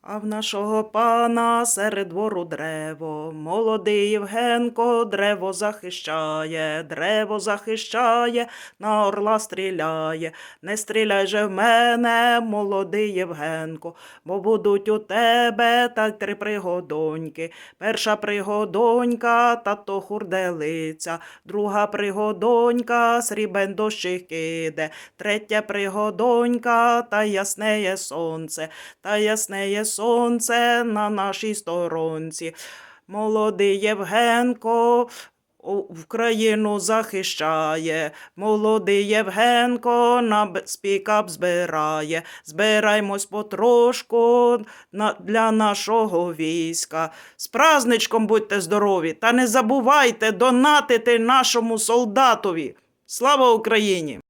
А в нашого пана серед двору древо, молодий Євгенко древо захищає, древо захищає, на орла стріляє. Не стріляй же в мене, молодий Євгенко, бо будуть у тебе та три пригодоньки. Перша пригодонька, тато хурделиця, друга пригодонька, срібен дощик іде, третя пригодонька, та яснеє сонце, та яснеє сонце на нашій сторонці. Молодий Євгенко Україну захищає, молодий Євгенко на спікап збирає. Збираймось потрошку для нашого війська. З праздничком будьте здорові та не забувайте донатити нашому солдатові. Слава Україні!